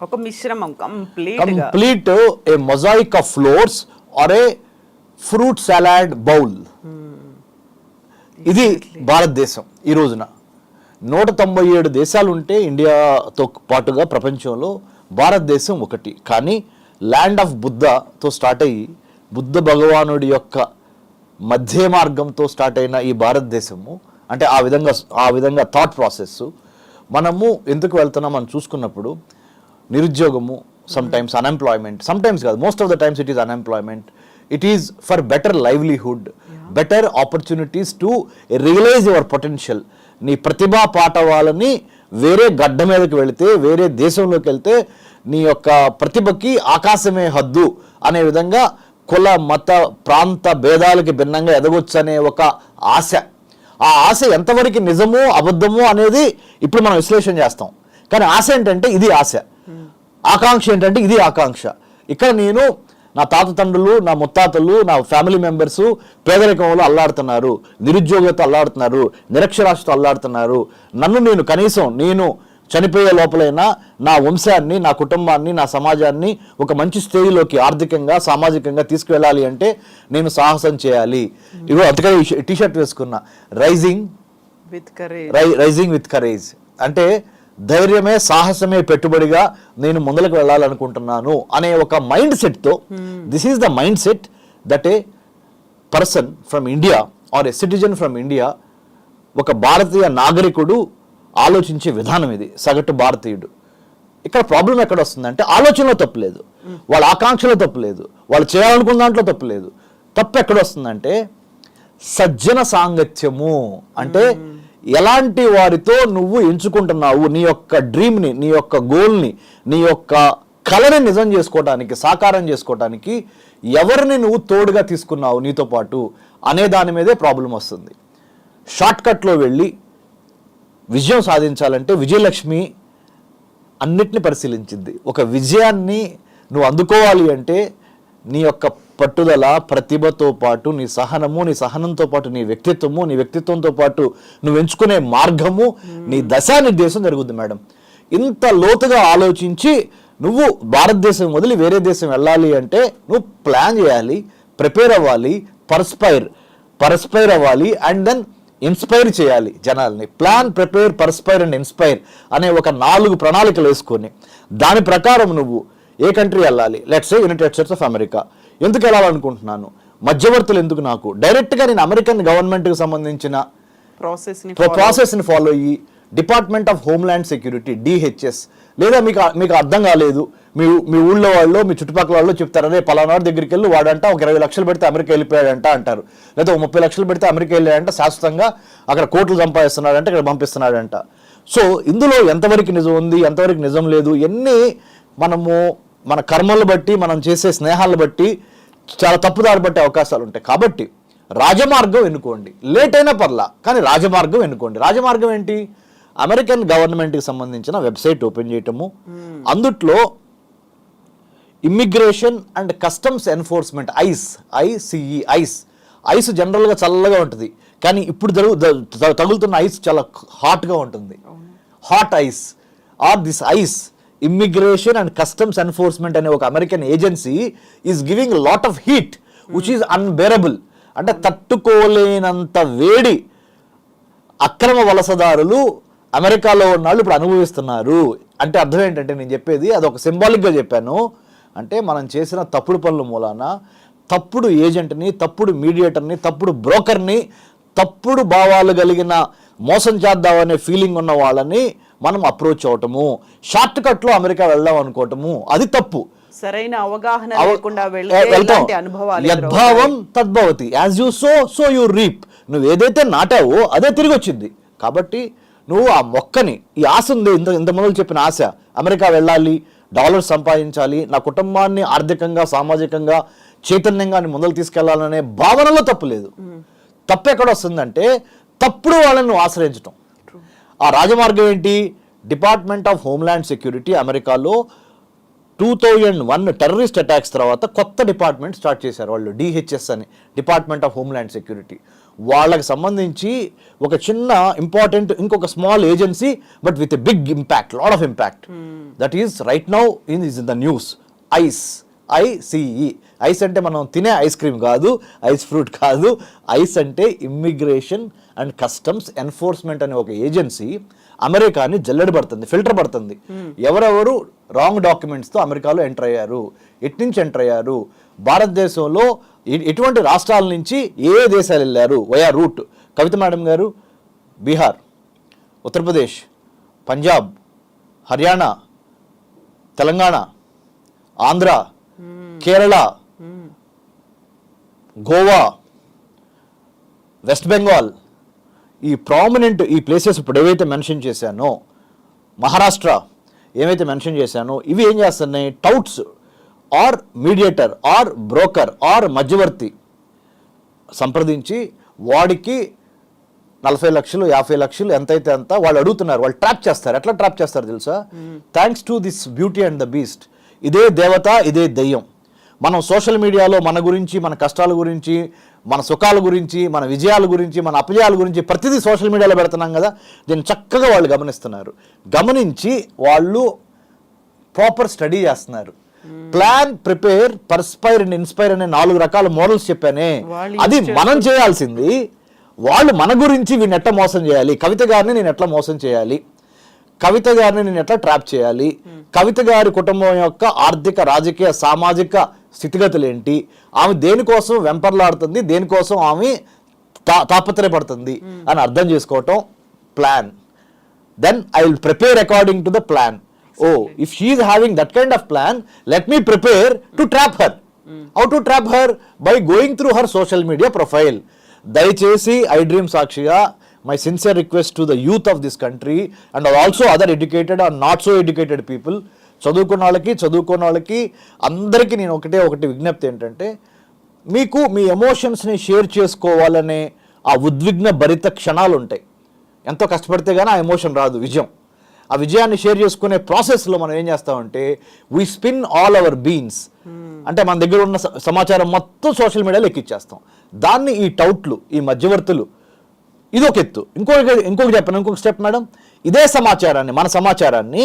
ఒక మిశ్రమం complete complete a mosaic of flowers or a fruit salad bowl ఇది భారతదేశం ఈ రోజున. నూట తొంభై ఏడు దేశాలు ఉంటే ఇండియాతో పాటుగా ప్రపంచంలో భారతదేశం ఒకటి. కానీ ల్యాండ్ ఆఫ్ బుద్ధతో స్టార్ట్ అయ్యి బుద్ధ భగవానుడి యొక్క మధ్య మార్గంతో స్టార్ట్ అయిన ఈ భారతదేశము అంటే ఆ విధంగా ఆ విధంగా థాట్ ప్రాసెస్ మనము ఎందుకు వెళ్తున్నాం అని చూసుకున్నప్పుడు నిరుద్యోగము sometimes unemployment sometimes కాదు most of the times it is unemployment it is for better livelihood better opportunities to realise your potential నీ ప్రతిభా పాఠవాలని వేరే గడ్డ మీదకి వెళితే వేరే దేశంలోకి వెళ్తే నీ యొక్క ప్రతిభకి ఆకాశమే హద్దు అనే విధంగా కుల మత ప్రాంత భేదాలకి భిన్నంగా ఎదగొచ్చు అనే ఒక ఆశ. ఆ ఆశ ఎంతవరకు నిజమో అబద్ధమో అనేది ఇప్పుడు మనం విశ్లేషణ చేస్తాం. కానీ ఆశ ఏంటంటే ఇది ఆశ. ఆకాంక్ష ఏంటంటే ఇది ఆకాంక్ష. ఇక్కడ నేను నా తాత తండ్రులు నా ముత్తాతలు నా ఫ్యామిలీ మెంబర్స్ పేదరికంలో అల్లాడుతున్నారు నిరుద్యోగంతో అల్లాడుతున్నారు నిరక్షరాస్యతో అల్లాడుతున్నారు. నన్ను నేను కనీసం నేను చనిపోయే లోపలైనా నా వంశాన్ని నా కుటుంబాన్ని నా సమాజాన్ని ఒక మంచి స్థాయిలోకి ఆర్థికంగా సామాజికంగా తీసుకువెళ్ళాలి అంటే నేను సాహసం చేయాలి. ఇగో అందుకని టీ షర్ట్ వేసుకున్నా. Rising with courage rising with courage అంటే ధైర్యమే సాహసమే పెట్టుబడిగా నేను ముందలకు వెళ్ళాలనుకుంటున్నాను అనే ఒక mind సెట్తో this is the mind set that a person from India or a citizen from India ఒక భారతీయ నాగరికుడు ఆలోచించే విధానం ఇది సగటు భారతీయుడు. ఇక్కడ ప్రాబ్లం ఎక్కడ వస్తుందంటే ఆలోచనలో తప్పులేదు వాళ్ళ ఆకాంక్షలో తప్పులేదు వాళ్ళు చేయాలనుకున్న దాంట్లో తప్పులేదు తప్పు ఎక్కడ వస్తుందంటే సజ్జన సాంగత్యము. అంటే ఎలాంటి వారితో నువ్వు ఎంచుకుంటున్నావు? నీ యొక్క డ్రీమ్ని నీ యొక్క గోల్ని నీ యొక్క కళని నిజం చేసుకోవడానికి సాకారం చేసుకోవటానికి ఎవరిని నువ్వు తోడుగా తీసుకున్నావు నీతో పాటు అనే దాని మీదే ప్రాబ్లం వస్తుంది. షార్ట్కట్లో వెళ్ళి విజయం సాధించాలంటే విజయలక్ష్మి అన్నిటిని పరిశీలించింది. ఒక విజయాన్ని నువ్వు అందుకోవాలి అంటే నీ యొక్క పట్టుదల ప్రతిభతో పాటు నీ సహనము నీ సహనంతో పాటు నీ వ్యక్తిత్వము నీ వ్యక్తిత్వంతో పాటు నువ్వు ఎంచుకునే మార్గము నీ దశానిర్దేశం జరుగుతుంది మేడం. ఇంత లోతుగా ఆలోచించి నువ్వు భారతదేశం వదిలి వేరే దేశం వెళ్ళాలి అంటే నువ్వు ప్లాన్ చేయాలి ప్రిపేర్ అవ్వాలి పర్స్పైర్ పర్స్పైర్ అవ్వాలి అండ్ దెన్ ఇన్స్పైర్ చేయాలి జనాల్ని. Plan prepare perspire and inspire అనే ఒక నాలుగు ప్రణాళికలు వేసుకొని దాని ప్రకారం నువ్వు ఏ కంట్రీ వెళ్ళాలి? Let's United States of America ఎందుకు వెళ్ళాలనుకుంటున్నాను? మధ్యవర్తులు ఎందుకు నాకు? డైరెక్ట్గా నేను అమెరికన్ గవర్నమెంట్కి సంబంధించిన ప్రాసెస్ ప్రాసెస్ని ఫాలో అయ్యి department of homeland security DHS లేదా మీకు మీకు అర్థం కాలేదు. మీ మీ ఊళ్ళో వాళ్ళు మీ చుట్టుపక్కల వాళ్ళు చెప్తారు అదే పలానాడు దగ్గరికి వెళ్ళి వాడంట ఒక ఇరవై లక్షలు పెడితే అమెరికా వెళ్ళిపోయాడంట అంటారు. లేదా ఒక ముప్పై లక్షలు పెడితే అమెరికా వెళ్ళాడంట శాశ్వతంగా అక్కడ కోట్లు సంపాదిస్తున్నాడంట ఇక్కడ పంపిస్తున్నాడంట. సో ఇందులో ఎంతవరకు నిజం ఉంది ఎంతవరకు నిజం లేదు ఎన్ని మనము మన కర్మలు బట్టి మనం చేసే స్నేహాలను బట్టి చాలా తప్పుదారి పట్టే అవకాశాలు ఉంటాయి. కాబట్టి రాజమార్గం ఎన్నుకోండి. లేట్ అయినా పర్లా కానీ రాజమార్గం ఎన్నుకోండి. రాజమార్గం ఏంటి? అమెరికన్ గవర్నమెంట్కి సంబంధించిన వెబ్సైట్ ఓపెన్ చేయటము. అందుట్లో immigration and customs enforcement ICE ICE ICE. Ice జనరల్గా చల్లగా ఉంటుంది. కానీ ఇప్పుడు జరుగు తగులుతున్న ఐస్ చాలా హాట్గా ఉంటుంది. Hot ice or this ICE. Immigration and customs enforcement అనే ఒక American agency is giving lot of heat which is unbearable అంటే తట్టుకోలేనంత వేడి అక్రమ వలసదారులు అమెరికాలో ఉన్న వాళ్ళు ఇప్పుడు అనుభవిస్తున్నారు. అంటే అర్థం ఏంటంటే నేను చెప్పేది అది ఒక సింబాలిక్గా చెప్పాను. అంటే మనం చేసిన తప్పుడు పనుల మూలాన తప్పుడు ఏజెంట్ని తప్పుడు మీడియేటర్ని తప్పుడు బ్రోకర్ని తప్పుడు భావాలు కలిగిన మోసం చేద్దామనే ఫీలింగ్ ఉన్న వాళ్ళని మనం అప్రోచ్ అవటము షార్ట్ కట్లో అమెరికా వెళ్దాం అనుకోవటము అది తప్పు. సరైన అవగాహన యద్భావం తద్భవతి. As you sow so you reap నువ్వు ఏదైతే నాటావో అదే తిరిగి వచ్చింది కాబట్టి నువ్వు ఆ మొక్కని ఈ ఆశ ఉంది ఇంత ఇంత మొదలు చెప్పిన ఆశ. అమెరికా వెళ్ళాలి డాలర్ సంపాదించాలి నా కుటుంబాన్ని ఆర్థికంగా సామాజికంగా చైతన్యంగా ముందలు తీసుకెళ్ళాలనే భావనలో తప్పు లేదు. తప్పు ఎక్కడ వస్తుందంటే తప్పుడు వాళ్ళని నువ్వు ఆశ్రయించటం. ఆ రాజమార్గం ఏంటి? డిపార్ట్మెంట్ ఆఫ్ హోమ్ల్యాండ్ సెక్యూరిటీ అమెరికాలో two thousand one terrorist attacks తర్వాత కొత్త డిపార్ట్మెంట్ స్టార్ట్ చేశారు వాళ్ళు డిహెచ్ఎస్ అని డిపార్ట్మెంట్ ఆఫ్ హోమ్ల్యాండ్ సెక్యూరిటీ. వాళ్ళకి సంబంధించి ఒక చిన్న ఇంపార్టెంట్ ఇంకొక small agency but with a big impact lot of impact. That is right now in is in the news ICE. ICE ICE అంటే మనం తినే ఐస్ క్రీమ్ కాదు ఐస్ ఫ్రూట్ కాదు. ఐస్ అంటే ఇమ్మిగ్రేషన్ అండ్ కస్టమ్స్ ఎన్ఫోర్స్మెంట్ అనే ఒక agency అమెరికాని జల్లెడ పడుతుంది ఫిల్టర్ పడుతుంది. ఎవరెవరు రాంగ్ డాక్యుమెంట్స్తో అమెరికాలో ఎంటర్ అయ్యారు ఎట్నుంచి ఎంటర్ అయ్యారు భారతదేశంలో ఎటువంటి రాష్ట్రాల నుంచి ఏ ఏ దేశాలు వెళ్ళారు వయా రూట్. కవిత మేడం గారు బీహార్ ఉత్తరప్రదేశ్ పంజాబ్ హర్యానా తెలంగాణ ఆంధ్ర కేరళ గోవా వెస్ట్ బెంగాల్ ఈ ప్రామినెంట్ ఈ ప్లేసెస్ ఇప్పుడు ఏవైతే మెన్షన్ చేశానో మహారాష్ట్ర ఏవైతే మెన్షన్ చేశానో ఇవి ఏం చేస్తున్నాయి? Touts or mediator or broker or మధ్యవర్తి సంప్రదించి వాడికి నలభై లక్షలు యాభై లక్షలు ఎంతైతే అంత వాళ్ళు అడుగుతున్నారు వాళ్ళు ట్రాప్ చేస్తారు. ఎట్లా ట్రాప్ చేస్తారు తెలుసా? Thanks to this beauty and the beast ఇదే దేవత ఇదే దెయ్యం. మనం సోషల్ మీడియాలో మన గురించి మన కష్టాల గురించి మన సుఖాల గురించి మన విజయాల గురించి మన అపజయాల గురించి ప్రతిదీ సోషల్ మీడియాలో పెడుతున్నాం కదా దీన్ని చక్కగా వాళ్ళు గమనిస్తున్నారు. గమనించి వాళ్ళు ప్రాపర్ స్టడీ చేస్తున్నారు. Plan prepare perspire and inspire అనే నాలుగు రకాల మోడల్స్ చెప్పానే. వాళ్ళు అది మనం చేయాల్సింది వాళ్ళు మన గురించి వీడిని ఎట్లా మోసం చేయాలి కవిత గారిని నేను ఎట్లా మోసం చేయాలి కవిత గారిని నేను ఎట్లా ట్రాప్ చేయాలి కవిత గారి కుటుంబం యొక్క ఆర్థిక రాజకీయ సామాజిక స్థితిగతులు ఏంటి ఆమె దేనికోసం వెంపర్లాడుతుంది? దేనికోసం ఆమె తాపత్రయపడుతుంది? అని అర్థం చేసుకోవటం plan. Then I will prepare according to the plan oh if she having that kind of plan let me prepare to trap her how to trap her by going through her social media profile దయచేసి I dream సాక్షిగా my sincere request to the youth of this country and also other educated or not so educated people చదువుకున్న వాళ్ళకి చదువుకున్న వాళ్ళకి అందరికీ నేను ఒకటే ఒకటి విజ్ఞప్తి ఏంటంటే మీకు మీ ఎమోషన్స్ని షేర్ చేసుకోవాలనే ఆ ఉద్విగ్న భరిత క్షణాలు ఉంటాయి. ఎంతో కష్టపడితే కానీ ఆ ఎమోషన్ రాదు విజయం. ఆ విజయాన్ని షేర్ చేసుకునే ప్రాసెస్లో మనం ఏం చేస్తామంటే we spin all our beans అంటే మన దగ్గర ఉన్న సమాచారం మొత్తం సోషల్ మీడియాలో ఎక్కిచ్చేస్తాం. దాన్ని ఈ టౌట్లు ఈ మధ్యవర్తులు ఇది ఒక ఎత్తు. ఇంకొక ఇంకొక చెప్పను ఇంకొక స్టెప్ మేడం. ఇదే సమాచారాన్ని మన సమాచారాన్ని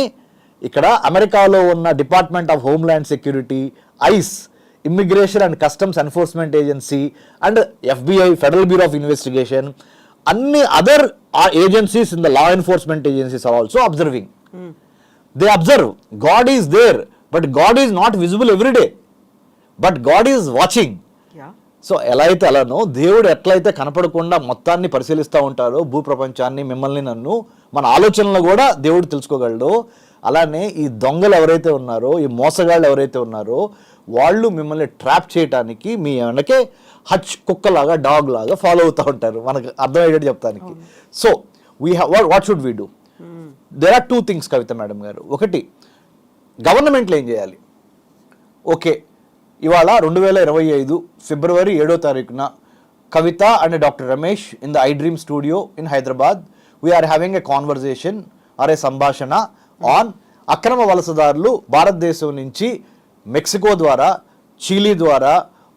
ఇక్కడ అమెరికాలో ఉన్న Department of Homeland Security ICE Immigration and Customs Enforcement agency and FBI Federal Bureau of Investigation అన్ని other agencies in the law enforcement agencies are also observing they observe God is there but God is not visible everyday but God is watching so ఎలా అయితే అలానో దేవుడు ఎట్లయితే కనపడకుండా మొత్తాన్ని పరిశీలిస్తూ ఉంటారో భూ ప్రపంచాన్ని మిమ్మల్ని నన్ను మన ఆలోచనలు కూడా దేవుడు తెలుసుకోగలడు అలానే ఈ దొంగలు ఎవరైతే ఉన్నారో ఈ మోసగాళ్ళు ఎవరైతే ఉన్నారో వాళ్ళు మిమ్మల్ని ట్రాప్ చేయటానికి మీ వెనకే హచ్ కుక్కలాగా డాగ్ లాగా ఫాలో అవుతూ ఉంటారు. మనకు అర్థమయ్యేటట్టు చెప్తానికి. So we have what should we do there are two things Kavitha madam గారు. ఒకటి గవర్నమెంట్లు ఏం చేయాలి? ఓకే ఇవాళ రెండు వేల ఇరవై ఐదు ఫిబ్రవరి ఏడో తారీఖున Kavitha and doctor Ramesh in the I dream studio in Hyderabad. We are having a conversation or a సంభాషణ. ఆన్ అక్రమ వలసదారులు భారతదేశం నుంచి మెక్సికో ద్వారా చీలీ ద్వారా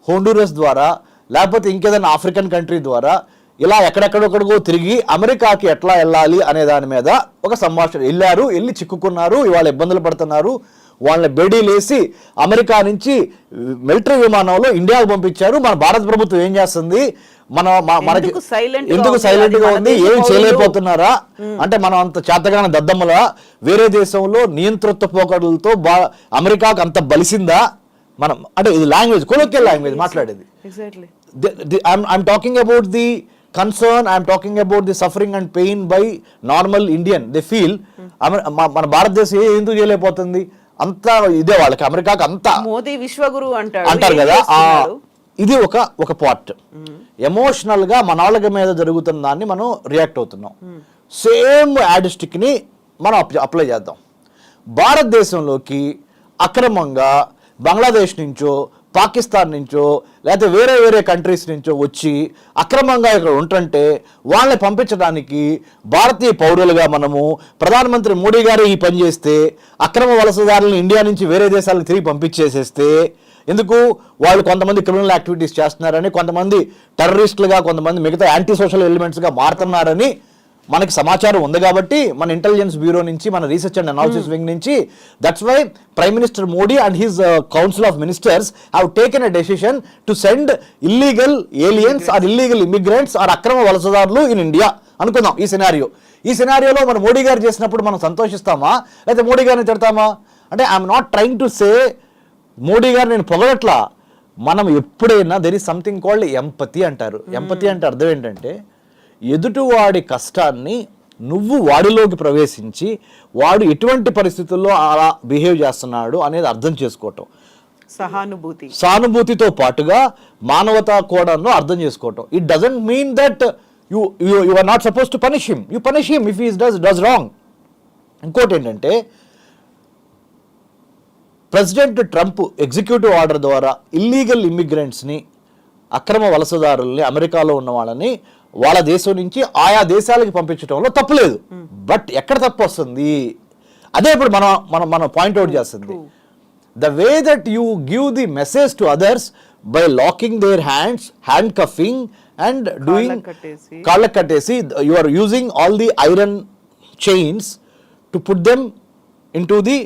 హోండూరస్ ద్వారా లేకపోతే ఇంకేదైనా ఆఫ్రికన్ కంట్రీ ద్వారా ఇలా ఎక్కడెక్కడెక్కడికో తిరిగి అమెరికాకి ఎట్లా వెళ్ళాలి అనే దాని మీద ఒక సంభాషణ. వెళ్ళారు వెళ్ళి చిక్కుకున్నారు ఇవాళ ఇబ్బందులు పడుతున్నారు. వాళ్ళని బెడీలేసి అమెరికా నుంచి మిలిటరీ విమానంలో ఇండియాకు పంపించారు. మన భారత ప్రభుత్వం ఏం చేస్తుంది? మన మనకి ఎందుకు? సైలెంట్గా ఉంది? ఏం. చేయలేకపోతున్నారా? అంటే మనం అంత చేతగాన దద్దమ్మలా వేరే దేశంలో నియంతృత్వ పోకడులతో బా అమెరికాకు అంత బలిసిందా? మనం అంటే ఇది లాంగ్వేజ్ కొలోకియల్ లాంగ్వేజ్ మాట్లాడేది. Exactly the, the, I'm, I'm talking about the concern i'm talking about the suffering and pain by normal indian. They feel అమె- మ- మన భారతదేశం ఏ- ఎందుకు చేయలేకపోతుంది? అంతా ఇదే వాళ్ళకి అమెరికాకి అంతా. మోదీ విశ్వగురు అంటారు ఏం కదా? ఇది ఒక ఒక పార్ట్ ఎమోషనల్గా మన వాళ్ళ మీద జరుగుతున్న దాన్ని మనం రియాక్ట్ అవుతున్నాం. సేమ్ యాడిస్టిక్ని మనం అప్లై చేద్దాం. భారతదేశంలోకి అక్రమంగా బంగ్లాదేశ్ నుంచో పాకిస్తాన్ నుంచో లేకపోతే వేరే వేరే కంట్రీస్ నుంచో వచ్చి అక్రమంగా ఇక్కడ ఉంటుంటే వాళ్ళని పంపించడానికి భారతీయ పౌరులుగా మనము ప్రధానమంత్రి మోడీ గారు ఈ పని చేస్తే అక్రమ వలసదారులను ఇండియా నుంచి వేరే దేశాలకు తిరిగి పంపించేసేస్తే ఎందుకు? వాళ్ళు కొంతమంది క్రిమినల్ యాక్టివిటీస్ చేస్తున్నారని కొంతమంది టెర్రరిస్టులుగా కొంతమంది మిగతా యాంటీ సోషల్ ఎలిమెంట్స్గా మారుతున్నారని మనకి సమాచారం ఉంది కాబట్టి మన ఇంటెలిజెన్స్ బ్యూరో నుంచి మన రీసెర్చ్ అండ్ అనాలిసిస్ వింగ్ నుంచి that's why prime minister Modi and his council of ministers have taken a decision to send illegal aliens or illegal immigrants or అక్రమ వలసదారులు ఇన్ ఇండియా అనుకుందాం ఈ సినారియో ఈ సినారియోలో మన మోడీ గారు చేసినప్పుడు మనం సంతోషిస్తామా? లేకపోతే మోడీ గారిని తిడతామా? అంటే I'm not trying to say Modi గారు నేను పొగడట్లా మనం ఎప్పుడైనా there is something called empathy అంటారు. ఎంపతి అంటే అర్థం ఏంటంటే ఎదుటివాడి కష్టాన్ని నువ్వు వాడిలోకి ప్రవేశించి వాడు ఎటువంటి పరిస్థితుల్లో అలా బిహేవ్ చేస్తున్నాడు అనేది అర్థం చేసుకోవటం. సహానుభూతి. సానుభూతితో పాటుగా మానవతా కోణంలో అర్థం చేసుకోవటం. It doesn't mean that you you are not suppose to punish him you punish him if is does does wrong ఇంకోటి ఏంటంటే ప్రెసిడెంట్ ట్రంప్ ఎగ్జిక్యూటివ్ ఆర్డర్ ద్వారా ఇల్లీగల్ ఇమ్మిగ్రెంట్స్ని అక్రమ వలసదారుల్ని అమెరికాలో ఉన్న వాళ్ళని వాళ్ళ దేశం నుంచి ఆయా దేశాలకు పంపించడంలో తప్పులేదు బట్ ఎక్కడ తప్పు వస్తుంది? అదే ఇప్పుడు మనం మనం మనం పాయింట్అవుట్ చేస్తుంది. The way that you give the message to others by locking their hands handcuffing and doing. కాళ్ళకు కట్టేసి. You are using all the iron chains to put them into the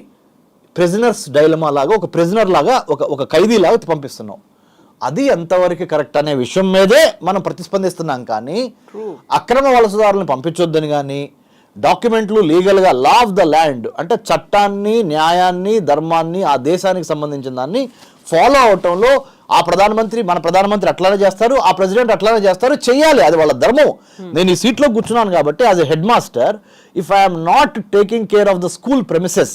prisoner's dilemma లాగా ఒక prisoner లాగా ఒక ఒక ఖైదీ లాగా పంపిస్తున్నాం. అది ఎంతవరకు కరెక్ట్ అనే విషయం మీదే మనం ప్రతిస్పందిస్తున్నాం కానీ. అక్రమ వలసదారులను పంపించొద్దని కానీ డాక్యుమెంట్లు లీగల్గా లా ఆఫ్ ద ల్యాండ్ అంటే చట్టాన్ని న్యాయాన్ని ధర్మాన్ని ఆ దేశానికి సంబంధించిన దాన్ని ఫాలో అవటంలో ఆ ప్రధానమంత్రి మన ప్రధానమంత్రి అట్లానే చేస్తారు ఆ ప్రెసిడెంట్ అట్లానే చేస్తారు చెయ్యాలి అది వాళ్ళ ధర్మం. నేను ఈ సీట్లో కూర్చున్నాను కాబట్టి as a headmaster if I'm not taking care of the school premises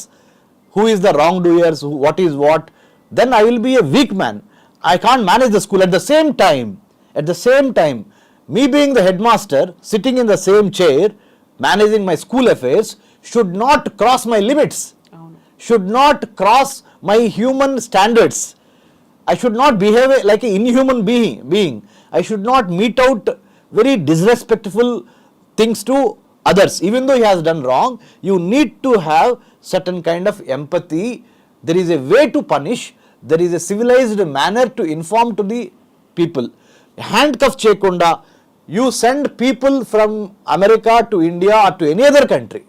who is the wrongdoers, who, what is what, then I will be a weak man. I can't manage the school. At the same time, at the same time, me being the headmaster, sitting in the same chair, managing my school affairs, should not cross my limits, oh, should not cross my human standards. I should not behave like an inhuman being, being. I should not mete out very disrespectful things to others. Even though he has done wrong, you need to have certain kind of empathy there is a way to punish there is a civilized manner to inform to the people handcuff చేయకుండా you send people from America to India to any other country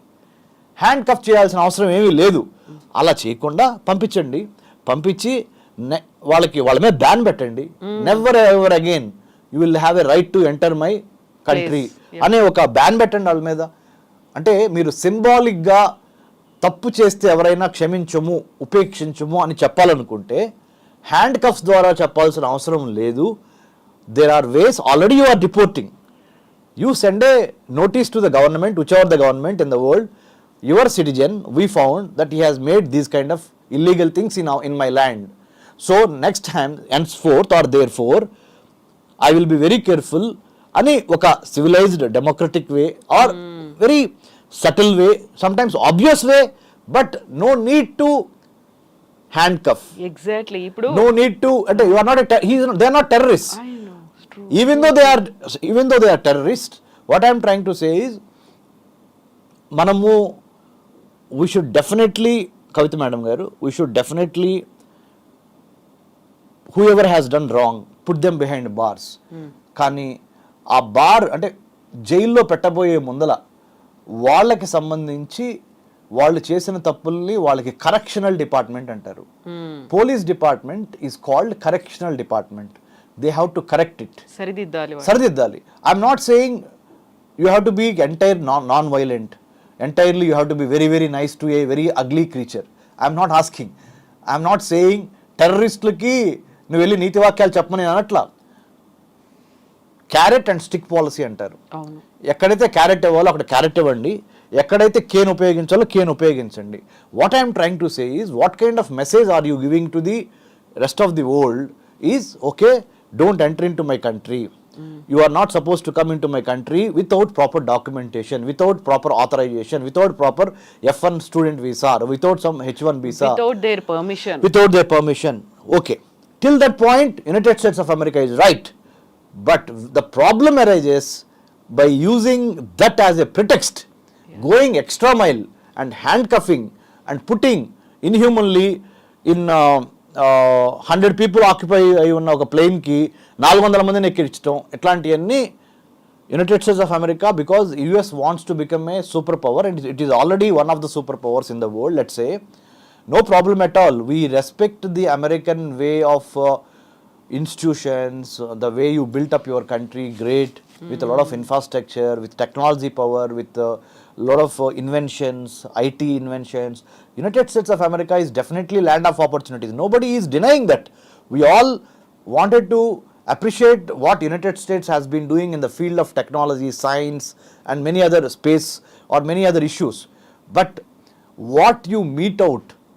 handcuff చేయాల్సిన అవసరం ఏమీ లేదు. అలా చేయకుండా పంపించండి. పంపించి వాళ్ళకి వాళ్ళ మీద బ్యాన్ పెట్టండి. Never ever again you will have a right to enter my country అనే ఒక బ్యాన్ పెట్టండి వాళ్ళ మీద. అంటే మీరు సింబాలిక్గా తప్పు చేస్తే ఎవరైనా క్షమించము ఉపేక్షించము అని చెప్పాలనుకుంటే హ్యాండ్ కఫ్స్ ద్వారా చెప్పాల్సిన అవసరం లేదు. There are ways already you are reporting you send notice to the government which are the government in the world your citizen we found that he has made these kind of illegal things in in my land so next hand ends forth or therefore I will be very careful అని ఒక civilized democratic way or very way sometimes obvious way but no need to handcuff exactly ఇప్పుడు no need to అంటే you are not they are not terrorist I know, it's true. even though they are even though they are terrorists what i am trying to say is మనము we should definitely Kavitha madam గారు we should definitely whoever has done wrong put them behind bars కానీ ఆ bar అంటే జైల్లో పెట్టబోయే ముందల వాళ్ళకి సంబంధించి వాళ్ళు చేసిన తప్పుల్ని వాళ్ళకి కరెక్షనల్ డిపార్ట్మెంట్ అంటారు. Police department is called correctional department they have to correct it సరిదిద్దాలి. సరిదిద్దాలి. I'm not saying you have to be entire non non violent entirely you have to be very very nice to a very ugly creature I'm not asking I'm not saying టెర్రరిస్టులకి నువ్వు వెళ్ళి నీతి వాక్యాలు చెప్పమని అనట్లా. Carrot and stick policy అంటారు. ఎక్కడైతే carrot ఇవ్వాలో అక్కడ క్యారెట్ ఇవ్వండి. ఎక్కడైతే కేన్ ఉపయోగించాలో కేన్ ఉపయోగించండి. What I'm trying to say is what kind of message are you giving to the rest of the world is okay don't enter into my country you are not suppose to come into my country without proper documentation without proper authorization without proper F one student visa without some H one visa without their permission okay till that point united states of america is right. but the problem arises by using that as a pretext going extra mile and handcuffing and putting inhumanly in uh, hundred people occupy అయి ఉన్న ఒక ప్లేన్కి నాలుగు వందల మందిని ఎక్కించడం ఇట్లాంటివన్నీ United States of America because US wants to become a super power and it is already one of the super powers in the world let's a no problem at all. We respect the American way of uh, institutions, uh, the way you built up your country, great, with a lot of infrastructure, with technology power, with a lot of uh, inventions, IT inventions. United States of America is definitely land of opportunities. Nobody is denying that. We all wanted to appreciate what United States has been doing in the field of technology, science, and many other space or many other issues. But what you meet out